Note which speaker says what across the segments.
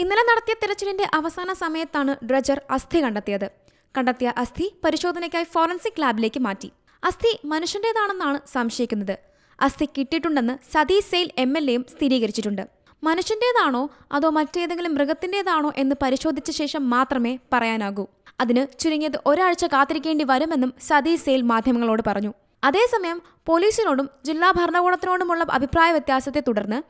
Speaker 1: ഇന്നലെ നടത്തിയ തെരച്ചിലിന്റെ അവസാന സമയത്താണ് ഡ്രജർ അസ്ഥി കണ്ടെത്തിയത്. കണ്ടെത്തിയ അസ്ഥി പരിശോധനയ്ക്കായി ഫോറൻസിക് ലാബിലേക്ക് മാറ്റി. അസ്ഥി മനുഷ്യന്റേതാണെന്നാണ് സംശയിക്കുന്നത്. അസ്ഥി കിട്ടിയിട്ടുണ്ടെന്ന് സതീഷ് സെയിൽ എം എൽ എയും സ്ഥിരീകരിച്ചിട്ടുണ്ട്. മനുഷ്യന്റേതാണോ അതോ മറ്റേതെങ്കിലും മൃഗത്തിന്റേതാണോ എന്ന് പരിശോധിച്ച ശേഷം മാത്രമേ പറയാനാകൂ. അതിന് ചുരുങ്ങിയത് ഒരാഴ്ച കാത്തിരിക്കേണ്ടി വരുമെന്നും സതീഷ് സെയിൽ മാധ്യമങ്ങളോട് പറഞ്ഞു. അതേസമയം പോലീസിനോടും ജില്ലാ ഭരണകൂടത്തിനോടുമുള്ള അഭിപ്രായ വ്യത്യാസത്തെ തുടർന്ന്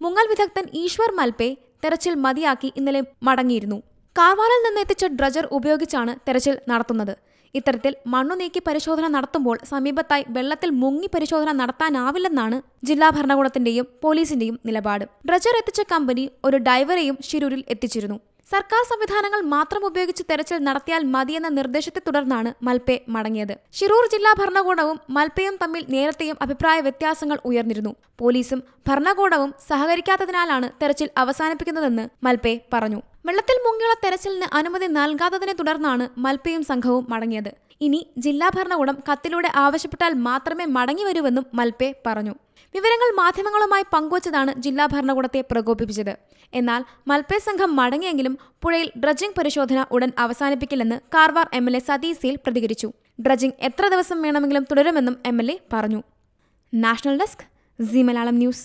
Speaker 1: മുങ്ങൽ വിദഗ്ധൻ ഈശ്വർ മൽപെ തെരച്ചിൽ മതിയാക്കി ഇന്നലെ മടങ്ങിയിരുന്നു. കാർവാറിൽ നിന്ന് എത്തിച്ച ഡ്രജർ ഉപയോഗിച്ചാണ് തെരച്ചിൽ നടത്തുന്നത്. ഇത്തരത്തിൽ മണ്ണു നീക്കി പരിശോധന നടത്തുമ്പോൾ സമീപത്തായി വെള്ളത്തിൽ മുങ്ങി പരിശോധന നടത്താനാവില്ലെന്നാണ് ജില്ലാ ഭരണകൂടത്തിന്റെയും പോലീസിന്റെയും നിലപാട്. ഡ്രജർ എത്തിച്ച കമ്പനി ഒരു ഡൈവറെയും ശിരൂരിൽ എത്തിച്ചിരുന്നു. സർക്കാർ സംവിധാനങ്ങൾ മാത്രം ഉപയോഗിച്ച് തെരച്ചിൽ നടത്തിയാൽ മതിയെന്ന നിർദ്ദേശത്തെ തുടർന്നാണ് മൽപെ മടങ്ങിയത്. ഷിറൂർ ജില്ലാ ഭരണകൂടവും മൽപ്പയും തമ്മിൽ നേരത്തെയും അഭിപ്രായ വ്യത്യാസങ്ങൾ ഉയർന്നിരുന്നു. പോലീസും ഭരണകൂടവും സഹകരിക്കാത്തതിനാലാണ് തെരച്ചിൽ അവസാനിപ്പിക്കുന്നതെന്ന് മൽപെ പറഞ്ഞു. വെള്ളത്തിൽ മുങ്ങിയുള്ള തെരച്ചിലിന് അനുമതി നൽകാത്തതിനെ തുടർന്നാണ് മൽപ്പയും സംഘവും മടങ്ങിയത്. ഇനി ജില്ലാ ഭരണകൂടം കത്തിലൂടെ ആവശ്യപ്പെട്ടാൽ മാത്രമേ മടങ്ങി വരൂവെന്നും മൽപേ പറഞ്ഞു. വിവരങ്ങൾ മാധ്യമങ്ങളുമായി പങ്കുവച്ചതാണ് ജില്ലാ ഭരണകൂടത്തെ പ്രകോപിപ്പിച്ചത്. എന്നാൽ മൽപേ സംഘം മടങ്ങിയെങ്കിലും പുഴയിൽ ഡ്രഡ്ജിംഗ് പരിശോധന ഉടൻ അവസാനിപ്പിക്കില്ലെന്ന് കാർവാർ എം എൽ എ സതീസിയിൽ പ്രതികരിച്ചു. ഡ്രഡ്ജിംഗ് എത്ര ദിവസം വേണമെങ്കിലും തുടരുമെന്നും എം എൽ എ പറഞ്ഞു. National desk C Malayalam news.